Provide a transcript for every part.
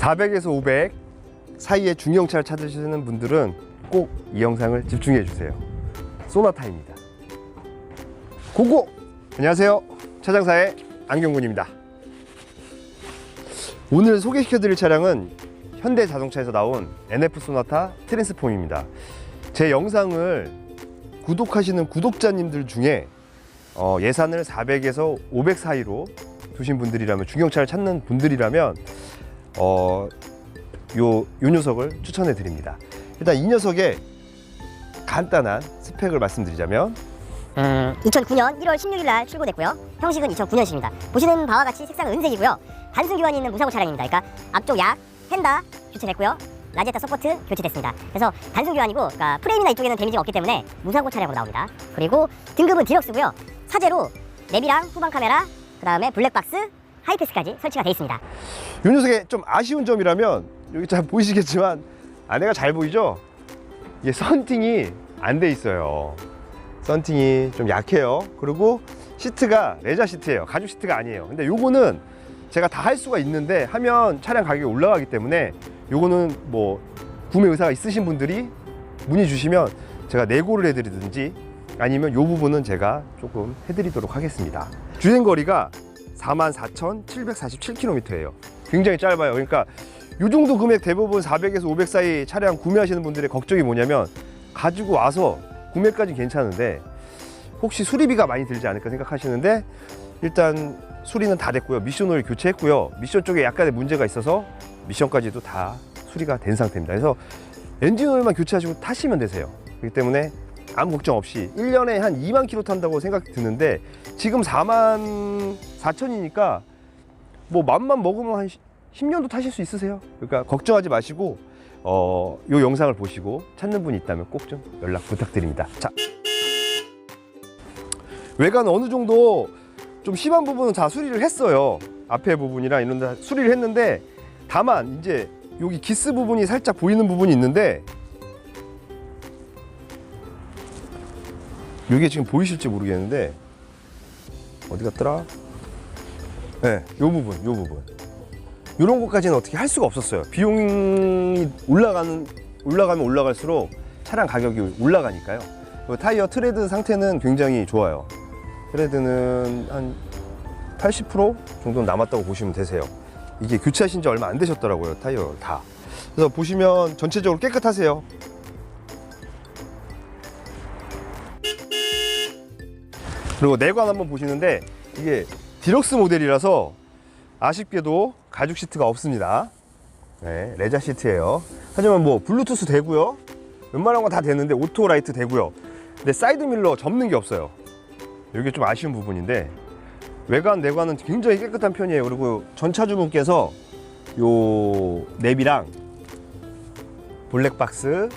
400에서 500 사이의 중형차를 찾으시는 분들은 꼭 이 영상을 집중해 주세요. 소나타입니다. 고고! 안녕하세요. 차장사의 안경군입니다. 오늘 소개시켜 드릴 차량은 현대 자동차에서 나온 NF 소나타 트랜스폼입니다. 제 영상을 구독하시는 구독자님들 중에 어, 예산을 400에서 500 사이로 두신 분들이라면 중형차를 찾는 분들이라면 어, 요, 요 녀석을 추천해 드립니다. 일단 이 녀석의 간단한 스펙을 말씀드리자면 음, 2009년 1월 16일 날 출고됐고요. 형식은 2009년식입니다. 보시는 바와 같이 색상은 은색이고요. 단순 교환이 있는 무사고 차량입니다. 그러니까 앞쪽 약, 펜다 교체됐고요. 라제타 서포트 교체됐습니다. 그래서 단순 교환이고 그러니까 프레임이나 이쪽에는 데미지가 없기 때문에 무사고 차량으로 나옵니다. 그리고 등급은 디럭스고요. 사제로 내비랑 후방 카메라, 그 다음에 블랙박스, 하이패스까지 설치가 되어 있습니다. 이 녀석의 좀 아쉬운 점이라면 여기 잘 보이시겠지만 안에가 잘 보이죠? 이게 썬팅이 안 돼 있어요. 썬팅이 좀 약해요. 그리고 시트가 레자 시트예요. 가죽 시트가 아니에요. 근데 요거는 제가 다 할 수가 있는데 하면 차량 가격이 올라가기 때문에 요거는 뭐 구매 의사가 있으신 분들이 문의 주시면 제가 내고를 해드리든지 아니면 요 부분은 제가 조금 해드리도록 하겠습니다. 주행 거리가 44,747km예요. 굉장히 짧아요. 그러니까 요 정도 금액 대부분 400에서 500 사이 차량 구매하시는 분들의 걱정이 뭐냐면 가지고 와서 구매까지 괜찮은데 혹시 수리비가 많이 들지 않을까 생각하시는데 일단 수리는 다 됐고요. 미션을 교체했고요. 미션 쪽에 약간의 문제가 있어서 미션까지도 다 수리가 된 상태입니다. 그래서 엔진 오일만 교체하시고 타시면 되세요. 그렇기 때문에 아무 걱정 없이 1년에 한 2만 킬로 탄다고 생각이 드는데 지금 4만 4천이니까 뭐 맘만 먹으면 한 10년도 타실 수 있으세요. 그러니까 걱정하지 마시고 어, 요 영상을 보시고 찾는 분이 있다면 꼭 좀 연락 부탁드립니다. 자. 외관 어느 정도 좀 심한 부분은 다 수리를 했어요. 앞에 부분이랑 이런 데 수리를 했는데 다만 이제 여기 기스 부분이 살짝 보이는 부분이 있는데 이게 지금 보이실지 모르겠는데 어디 갔더라? 네, 요 부분, 요 부분. 이런 것까지는 어떻게 할 수가 없었어요. 비용이 올라가는 올라가면 올라갈수록 차량 가격이 올라가니까요. 그 타이어 트레드 상태는 굉장히 좋아요. 트레드는 한 80% 정도 남았다고 보시면 되세요. 이게 교체하신 지 얼마 안 되셨더라고요, 타이어 다. 그래서 보시면 전체적으로 깨끗하세요. 그리고 내관 한번 보시는데 이게 디럭스 모델이라서 아쉽게도 가죽 시트가 없습니다. 네, 레자 시트예요. 하지만 뭐 블루투스 되고요. 웬만한 건 다 되는데 오토 라이트 되고요. 근데 사이드 밀러 접는 게 없어요. 이게 좀 아쉬운 부분인데 외관 내관은 굉장히 깨끗한 편이에요. 그리고 전차주분께서 요 내비랑 블랙박스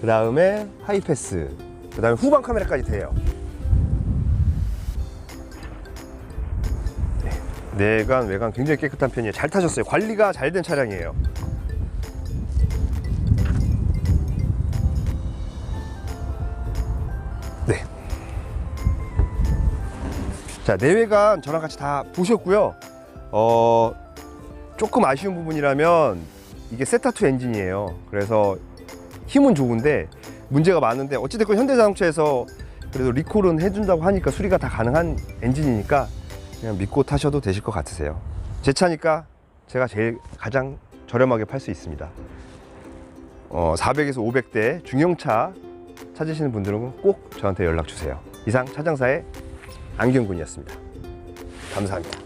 그 다음에 하이패스 그 다음에 후방 카메라까지 돼요. 내관 외관 굉장히 깨끗한 편이에요. 잘 타셨어요. 관리가 잘 된 차량이에요. 네. 자 내외관 저랑 같이 다 보셨고요. 어 조금 아쉬운 부분이라면 이게 세타2 엔진이에요. 그래서 힘은 좋은데 문제가 많은데 어찌됐건 현대자동차에서 그래도 리콜은 해준다고 하니까 수리가 다 가능한 엔진이니까 그냥 믿고 타셔도 되실 것 같으세요. 제 차니까 제가 제일 가장 저렴하게 팔 수 있습니다. 어, 400에서 500대 중형차 찾으시는 분들은 꼭 저한테 연락 주세요. 이상 차장사의 안경군이었습니다. 감사합니다.